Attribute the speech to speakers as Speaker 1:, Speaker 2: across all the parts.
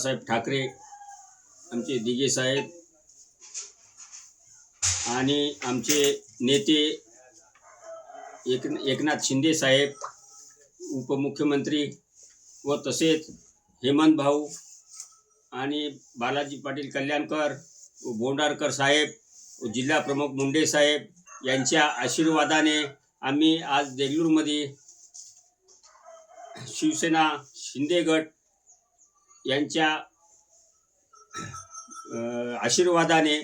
Speaker 1: बाळासाहेब ठाकरे आमचे दिगे साहेब आणि आमचे नेते एक एकनाथ शिंदे साहेब उपमुख्यमंत्री व तसेच हेमंत भाऊ आणि बालाजी पाटील कल्याणकर व बोंडारकर साहेब व जिल्हा प्रमुख मुंडे साहेब यांच्या आशीर्वादाने आम्ही आज देगलूरमध्ये शिवसेना शिंदे गट यांच्या आशीर्वादाने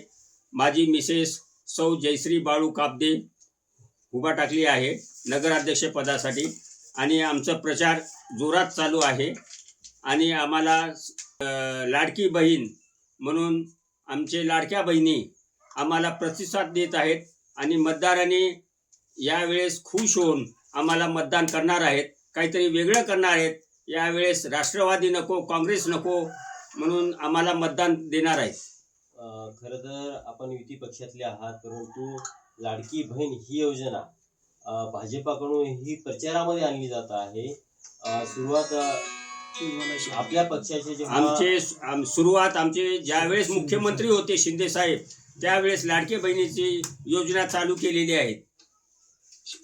Speaker 1: माझी मिसेस सौ जयश्री बाळू कापदे उभा टाकली आहे नगराध्यक्षपदासाठी आणि आमचा प्रचार जोरात चालू आहे. आणि आम्हाला लाडकी बहीण म्हणून आमचे लाडक्या बहिणी आम्हाला प्रतिसाद देत आहेत. आणि मतदारांनी यावेळेस खुश होऊन आम्हाला मतदान करणार आहेत. काहीतरी वेगळं करणार आहेत. यावेळेस राष्ट्रवादी नको काँग्रेस नको म्हणून आम्हाला मतदान देणार आहेत.
Speaker 2: अ, खरं तर आपण युती पक्षातले आहात परंतु लाडकी बहीण ही योजना भाजपाकडून ही प्रचारामध्ये आणली जात आहे. सुरुवात आपल्या पक्षाचे जे
Speaker 1: आमचे आम- सुरुवात आमचे ज्यावेळेस मुख्यमंत्री होते शिंदे साहेब त्यावेळेस लाडके बहिणीची योजना चालू केलेली आहे.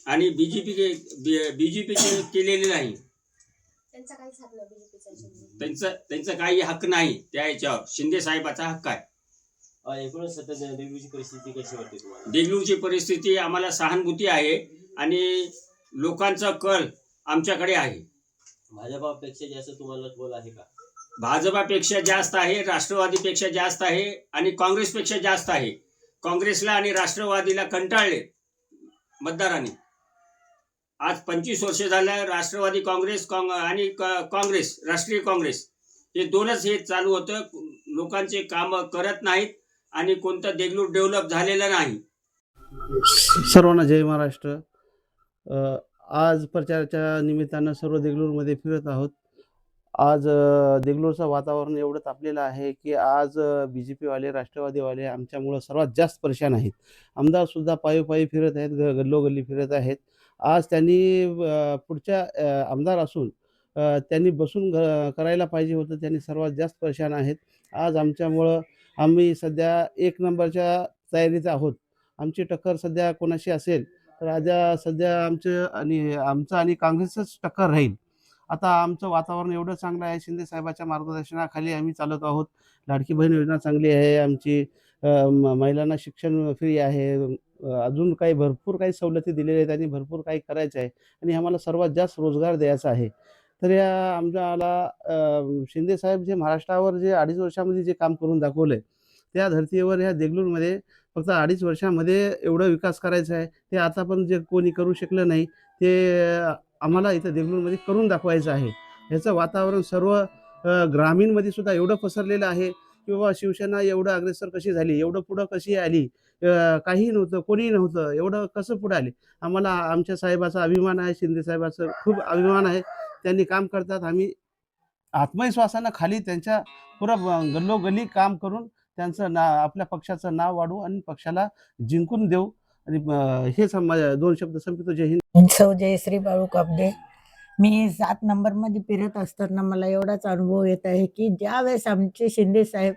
Speaker 1: आणि बीजेपी बीजेपीचे केलेली नाही.
Speaker 3: त्यांचा काहीच हात नाही बीजेपीचा याच्यामध्ये.
Speaker 1: त्यांचं त्यांचं काही हक्क नाही त्या याच्यावर. शिंदे साहेबाचा हक्क आहे.
Speaker 2: देवीची परिस्थिती कशी वाटते तुम्हाला?
Speaker 1: परिस्थिती आम्हाला सहानुभूती आहे आणि लोकांचा कल आमच्याकडे आहे.
Speaker 2: भाजपापेक्षा जास्त तुम्हाला बोल आहे का?
Speaker 1: भाजपापेक्षा जास्त आहे राष्ट्रवादीपेक्षा जास्त आहे आणि काँग्रेसपेक्षा जास्त आहे. काँग्रेसला आणि राष्ट्रवादीला कंटाळले मतदारांनी. आज पंचवीस वर्ष झालं राष्ट्रवादी काँग्रेस काँग आणि काँग्रेस राष्ट्रीय काँग्रेस हे दोनच हे चालू होतं. लोकांचे कामं करत नाहीत आणि कोणतं देगलूर डेव्हलप झालेलं नाही.
Speaker 4: सर्वांना जय महाराष्ट्र. आज प्रचाराच्या निमित्तानं सर्व देगलूरमध्ये फिरत आहोत. आज देगलूरचं वातावरण एवढं तापलेलं आहे की आज बी जे पीवाले राष्ट्रवादीवाले आमच्यामुळं सर्वात जास्त परेशान आहेत. आमदारसुद्धा पायी पायी फिरत आहेत ग गल्लोगल्ली फिरत आहेत. आज त्यांनी पुढच्या आमदार असून त्यांनी बसून घ करायला पाहिजे होतं. त्यांनी सर्वात जास्त परेशान आहेत. आज आमच्यामुळं आम्ही सध्या एक नंबरच्या तयारीत आहोत. आमची टक्कर सध्या कोणाशी असेल तर आता सध्या आमचं आणि आमचं आणि काँग्रेसच टक्कर राहील. आता आमचं वातावरण एवढं चांगलं आहे. शिंदे साहेबाच्या मार्गदर्शनाखाली आम्ही चालत आहोत. लाडकी बहीण योजना चांगली आहे. आमची महिलांना शिक्षण फ्री आहे. अजून काही भरपूर काही सवलती दिलेल्या आहेत आणि भरपूर काही करायचं आहे आणि आम्हाला सर्वात जास्त रोजगार द्यायचा आहे. तर या आमच्याला शिंदे साहेब जे महाराष्ट्रावर जे अडीच वर्षामध्ये जे काम करून दाखवलं आहे त्या धर्तीवर ह्या देगलूरमध्ये फक्त अडीच वर्षामध्ये एवढं विकास करायचा आहे. ते आता पण जे कोणी करू शकलं नाही ते आम्हाला इथं देगलूरमध्ये करून दाखवायचं आहे. ह्याचं वातावरण सर्व ग्रामीणमध्ये सुद्धा एवढं पसरलेलं आहे. किंवा शिवसेना एवढं अग्रेसर कशी झाली एवढं पुढं कशी आली काही काहीही नव्हतं कोणीही नव्हतं एवढं कसं पुढं आले? आम्हाला आमच्या साहेबाचा अभिमान आहे शिंदे साहेबाचं खूप अभिमान आहे. त्यांनी काम करतात आम्ही आत्मविश्वासानं खाली त्यांच्या पुरं गल्लोगल्ली काम करून त्यांचं ना आपल्या पक्षाचं नाव वाढवू आणि पक्षाला जिंकून देऊ. आणि हे दोन शब्द संपितो जय हिंद.
Speaker 5: सौ जयश्री बाळू कापडे. मी सात नंबरमध्ये फिरत असताना मला एवढाच अनुभव येत आहे की ज्यावेळेस आमचे शिंदे साहेब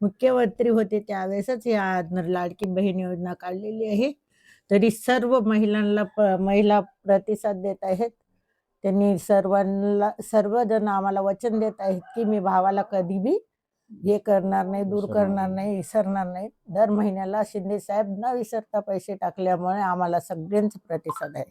Speaker 5: मुख्यमंत्री होते त्यावेळेसच या लाडकी बहीण योजना काढलेली आहे. तरी सर्व महिलांना महिला प्रतिसाद देत आहेत. त्यांनी सर्वांना सर्वजण आम्हाला वचन देत आहेत की मी भावाला कधी बी हे करणार नाही दूर करणार नाही विसरणार नाही. दर महिन्याला शिंदे साहेब न विसरता पैसे टाकल्यामुळे आम्हाला सगळ्यांचा प्रतिसाद आहे.